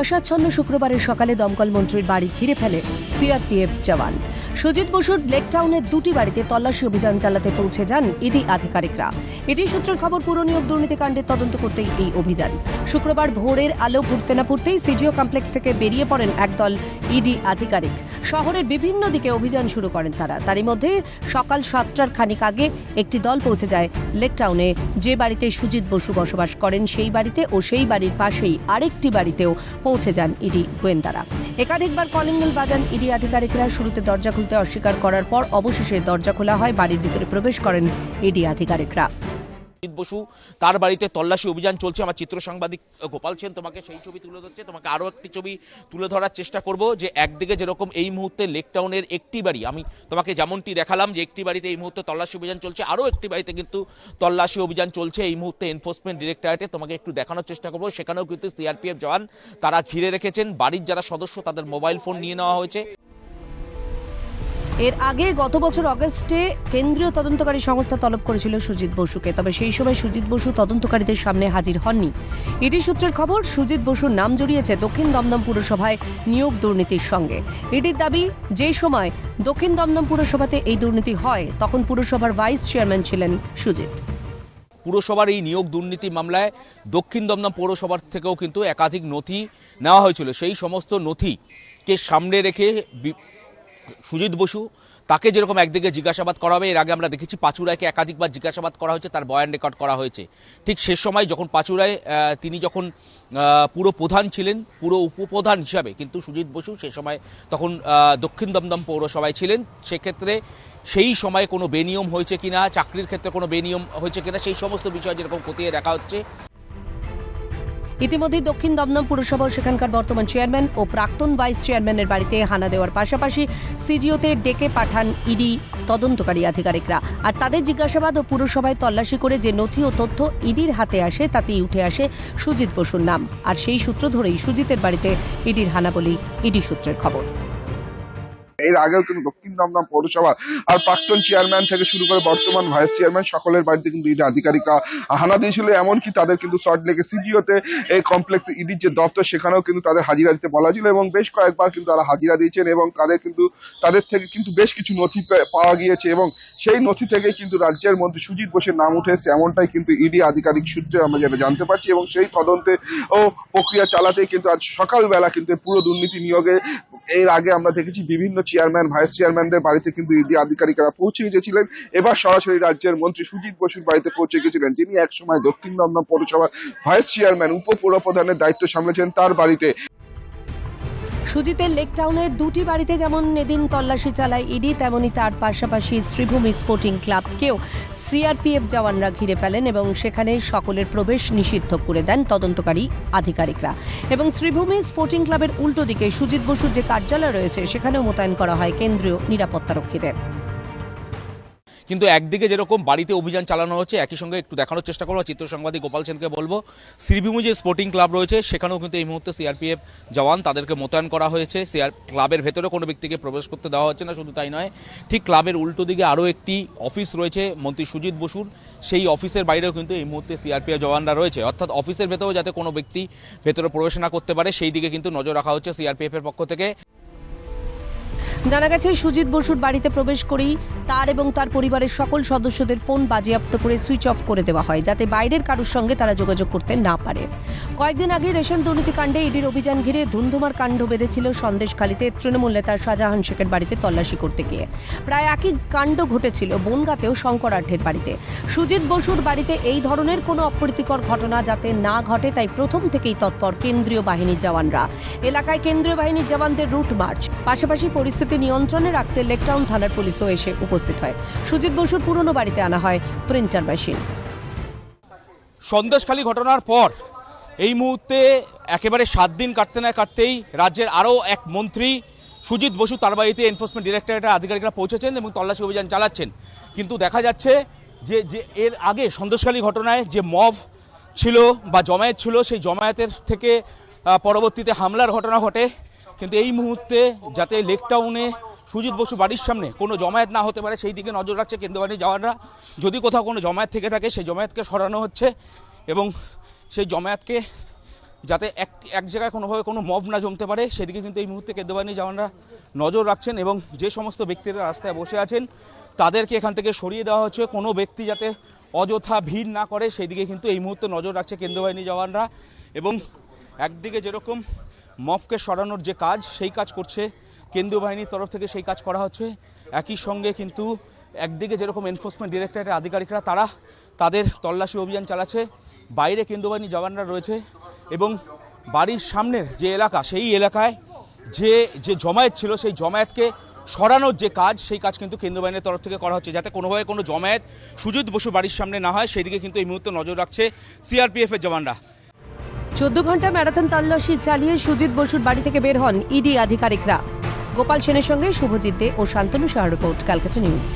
কুয়াশাচ্ছন্ন শুক্রবারের সকালে দমকল মন্ত্রীর বাড়ি ঘিরে ফেলে সিআরপিএফ জওয়ান। সুজিত বসুর লেকটাউনের দুটি বাড়িতে তল্লাশি অভিযান চালাতে পৌঁছে যান ইডি আধিকারিকরা। ইডি সূত্রের খবর, পুর নিয়োগ দুর্নীতিকাণ্ডের তদন্ত করতেই এই অভিযান। শুক্রবার ভোরের আলো ঘুরতে না পড়তেই সিজিও কমপ্লেক্স থেকে বেরিয়ে পড়েন একদল ইডি আধিকারিক। শহরের বিভিন্ন দিকে অভিযান শুরু করেন তারা। তারই মধ্যে সকাল সাতটার খানিক আগে একটি দল পৌঁছে যায় লেক টাউনে। যে বাড়িতে সুজিত বসু বসবাস করেন সেই বাড়িতে ও সেই বাড়ির পাশেই আরেকটি বাড়িতেও পৌঁছে যান ইডি গোয়েন্দারা। একাধিকবার কলিং বেল বাজান ইডি আধিকারিকরা শুরুতে দরজা খুলতে অস্বীকার করার পর অবশেষে দরজা খোলা হয়, বাড়ির ভিতরে প্রবেশ করেন ইডি আধিকারিকরা। জিৎ বসু, তার বাড়িতে তল্লাশি অভিযান চলছে। আমার চিত্র সাংবাদিক গোপাল সেন তোমাকে সেই ছবি তুলে ধরছে। তোমাকে আরও একটি ছবি তুলে ধরার চেষ্টা করব যে একদিকে যেরকম এই মুহূর্তে লেক টাউনের একটি বাড়ি, আমি তোমাকে যেমনটি দেখালাম যে একটি বাড়িতে এই মুহূর্তে তল্লাশি অভিযান চলছে, আরও একটি বাড়িতে কিন্তু তল্লাশি অভিযান চলছে। এই মুহূর্তে এনফোর্সমেন্ট ডিরেক্টরেটে তোমাকে একটু দেখানোর চেষ্টা করব। সেখানেও কিন্তু সিআরপিএফ জওয়ান, তারা ঘিরে রেখেছেন। বাড়ির যারা সদস্য, তাদের মোবাইল ফোন নিয়ে নেওয়া হয়েছে। এর আগে গত বছর অগস্টে কেন্দ্রীয় তদন্তকারী সংস্থা তলব করেছিল সুজিত বসুকে, তবে সেই সময় সুজিত বসু তদন্তকারীদের সামনে হাজির হননি। ইডি সূত্রের খবর, সুজিত বসুর নাম জড়িয়েছে দক্ষিণ দমদম পুরসভায় নিয়োগ দুর্নীতির সঙ্গে। ইডির দাবি, যে সময় দক্ষিণ দমদম পুরসভাতে এই দুর্নীতি হয়, তখন পুরসভার ভাইস চেয়ারম্যান ছিলেন সুজিত। পুরসভার এই নিয়োগ দুর্নীতি মামলায় দক্ষিণ দমদম পৌরসভার থেকেও কিন্তু একাধিক নথি নেওয়া হয়েছিল। সেই সমস্ত নথিকে সামনে রেখে সুজিত বসু, তাকে যেরকম একদিকে জিজ্ঞাসাবাদ করা হবে, এর আগে আমরা দেখেছি পাচুরায়কে একাধিকবার জিজ্ঞাসাবাদ করা হয়েছে, তার বয়ান রেকর্ড করা হয়েছে। ঠিক শেষ সময় যখন পাচুরায় তিনি যখন পুরো প্রধান ছিলেন, পুরো উপপ্রধান হিসাবে, কিন্তু সুজিত বসু সে সময় তখন দক্ষিণ দমদম পৌরসভায় ছিলেন, সেক্ষেত্রে সেই সময় কোনো বেনিয়ম হয়েছে কিনা, চাকরির ক্ষেত্রে কোনো বেনিয়ম হয়েছে কিনা, সেই সমস্ত বিষয় যেরকম খতিয়ে দেখা হচ্ছে ইতিমধ্যে দক্ষিণ দমদম পুরসভার সেখানকার বর্তমান চেয়ারম্যান ও প্রাক্তন ভাইস চেয়ারম্যানের বাড়িতে হানা দেওয়ার পাশাপাশি সিজিওতে ডেকে পাঠান ইডি তদন্তকারী আধিকারিকরা। আর তাদের জিজ্ঞাসাবাদ ও পুরসভায় তল্লাশি করে যে নথি ও তথ্য ইডির হাতে আসে, তাতেই উঠে আসে সুজিত বসুর নাম। আর সেই সূত্র ধরেই সুজিতের বাড়িতে ইডির হানা বলি ইডি সূত্রের খবর। এর আগেও কিন্তু দক্ষিণ দমদম পৌরসভা আর প্রাক্তন চেয়ারম্যান থেকে শুরু করে বর্তমান ভাইস চেয়ারম্যান সকলের বাড়িতে কিন্তু ইডি আধিকারিকরা হানা দিয়েছিল। এমনকি তাদের কিন্তু শর্ট লেগে সিজিওতে এই কমপ্লেক্স ইডির যে দপ্তর, সেখানেও কিন্তু তাদের হাজিরা দিতে বলা ছিল এবং বেশ কয়েকবার কিন্তু তারা হাজিরা দিয়েছেন এবং তাদের কিন্তু, তাদের থেকে কিন্তু বেশ কিছু নথি পাওয়া গিয়েছে এবং সেই নথি থেকেই কিন্তু রাজ্যের মন্ত্রী সুজিত বোসের নাম উঠে এমনটাই কিন্তু ইডি আধিকারিক সূত্রে আমরা যেটা জানতে পারছি এবং সেই তদন্তে ও প্রক্রিয়া চালাতে কিন্তু আজ সকালবেলা কিন্তু পুরো দুর্নীতি নিয়োগে এর আগে আমরা দেখেছি বিভিন্ন চেয়ারম্যান ভাইস চেয়ারম্যানদের বাড়িতে কিন্তু ইডি আধিকারিকরা পৌঁছে গিয়েছিলেন। এবার সরাসরি রাজ্যের মন্ত্রী সুজিত বসুর বাড়িতে পৌঁছে গিয়েছিলেন। যিনি একসময় দক্ষিণ দমদম পৌরসভার ভাইস চেয়ারম্যান উপপৌরপ্রধানের দায়িত্ব সামলেছেন তার বাড়িতে। সুজিতের লেক টাউনের দুটি বাড়িতে যেমন এদিন তল্লাশি চালায় ইডি, তেমনি তার পাশাপাশি শ্রীভূমি স্পোর্টিং ক্লাবকেও সিআরপিএফ জওয়ানরা ঘিরে ফেলেন এবং সেখানে সকলের প্রবেশ নিষিদ্ধ করে দেন তদন্তকারী আধিকারিকরা। এবং শ্রীভূমি স্পোর্টিং ক্লাবের উল্টো দিকে সুজিত বসুর যে কার্যালয় রয়েছে, সেখানেও মোতায়েন করা হয় কেন্দ্রীয় নিরাপত্তারক্ষীদের কিন্তু একদিকে যেরকম বাড়িতে অভিযান চালানো হচ্ছে, একই সঙ্গে একটু দেখানোর চেষ্টা করব। চিত্র সাংবাদিক গোপাল সেনকে বলব, শ্রীভূমি যে স্পোর্টিং ক্লাব রয়েছে, সেখানেও কিন্তু এই মুহূর্তে সিআরপিএফ জওয়ান, তাদেরকে মোতায়েন করা হয়েছে। সিআর ক্লাবের ভেতরে কোনো ব্যক্তিকে প্রবেশ করতে দেওয়া হচ্ছে না, শুধু তাই নয়, ঠিক ক্লাবের উল্টো দিকে আরও একটি অফিস রয়েছে, মন্ত্রী সুজিত বসুর। সেই অফিসের বাইরেও কিন্তু এই মুহূর্তে সিআরপিএফ জওয়ানরা রয়েছে। অর্থাৎ অফিসের ভেতরেও যাতে কোনো ব্যক্তি ভেতরে প্রবেশ না করতে পারে, সেই দিকে কিন্তু নজর রাখা হচ্ছে সিআরপিএফের পক্ষ থেকে। জানা গেছে, সুজিত বসুর বাড়িতে প্রবেশ করেই তার এবং তার পরিবারের সকল সদস্যদের ফোন বাজেয়াপ্ত করে সুইচ অফ করে দেওয়া হয়, যাতে বাইরের কারোর সঙ্গে তারা যোগাযোগ করতে না পারে। কয়েকদিন আগে রেশন দুর্নীতি কাণ্ডে ইডির অভিযান ঘিরে ধুন্ধুমার কাণ্ড বেঁধেছিল সন্দেশখালীতে তৃণমূল নেতা শাহজাহান শেখের বাড়িতে তল্লাশি করতে গিয়ে। প্রায় একই কাণ্ড ঘটেছিল বনগাতেও শঙ্করাঢ্যের বাড়িতে। সুজিত বসুর বাড়িতে এই ধরনের কোনো অপ্রীতিকর ঘটনা যাতে না ঘটে, তাই প্রথম থেকেই তৎপর কেন্দ্রীয় বাহিনীর জওয়ানরা। এলাকায় কেন্দ্রীয় বাহিনীর জওয়ানদের রুট মার্চ, পাশাপাশি পরিস্থিতি নিয়ন্ত্রণে রাখতে লেকটাউন থানার পুলিশও এসে উপস্থিত হয়। সুজিত বসুর পুরনো বাড়িতে আনা হয় প্রিন্টার মেশিন। সন্দেশখালী ঘটনার পর এই মুহূর্তে একেবারে সাত দিন কাটতে না কাটতেই রাজ্যের আরও এক মন্ত্রী সুজিত বসু, তার বাড়িতে এনফোর্সমেন্ট ডিরেক্টরেটের আধিকারিকরা পৌঁছেছেন এবং তল্লাশি অভিযান চালাচ্ছেন। কিন্তু দেখা যাচ্ছে যে যে এর আগে সন্দেশখালী ঘটনায় যে মব ছিল বা জমায়েত ছিল, সেই জমায়েতের থেকে পরবর্তীতে হামলার ঘটনা ঘটে। কিন্তু এই মুহূর্তে যাতে লেক টাউনে সুজিত বসু বাড়ির সামনে কোনো জমায়েত না হতে পারে, সেই দিকে নজর রাখছে কেন্দ্রীয় বাহিনীর জওয়ানরা। যদি কোথাও কোনো জমায়েত থেকে থাকে, সেই জমায়েতকে সরানো হচ্ছে এবং সেই জমায়েতকে যাতে এক এক জায়গায় কোনোভাবে কোনো মব না জমতে পারে, সেদিকে কিন্তু এই মুহূর্তে কেন্দ্র বাহিনী জওয়ানরা নজর রাখছেন এবং যে সমস্ত ব্যক্তিরা রাস্তায় বসে আছেন, তাদেরকে এখান থেকে সরিয়ে দেওয়া হচ্ছে। কোনো ব্যক্তি যাতে অযথা ভিড় না করে সেই দিকে কিন্তু এই মুহূর্তে নজর রাখছে কেন্দ্র বাহিনী জওয়ানরা এবং একদিকে যেরকম মফকে সরানোর যে কাজ, সেই কাজ করছে। কেন্দ্রীয় বাহিনীর তরফ থেকে সেই কাজ করা হচ্ছে। একই সঙ্গে কিন্তু একদিকে যেরকম এনফোর্সমেন্ট ডিরেক্টরেটের আধিকারিকরা, তারা তাদের তল্লাশি অভিযান চালাচ্ছে। বাইরে কেন্দ্রীয় বাহিনী জওয়ানরা রয়েছে এবং বাড়ির সামনের যে এলাকা, সেই এলাকায় যে যে জমায়েত ছিল, সেই জমায়েতকে সরানোর যে কাজ, সেই কাজ কিন্তু কেন্দ্র বাহিনীর তরফ থেকে করা হচ্ছে। যাতে কোনোভাবে কোনো জমায়েত সুজিত বসু বাড়ির সামনে না হয় সেদিকে কিন্তু এই মুহূর্তে নজর রাখছে সিআরপিএফের জওয়ানরা। চোদ্দ ঘণ্টা ম্যারাথন তল্লাশি চালিয়ে সুজিত বসুর বাড়ি থেকে বের হন ইডি আধিকারিকরা। গোপাল সেনের সঙ্গে শুভজিৎ দে ও শান্তনু শাহ রিপোর্ট, ক্যালকাটা নিউজ।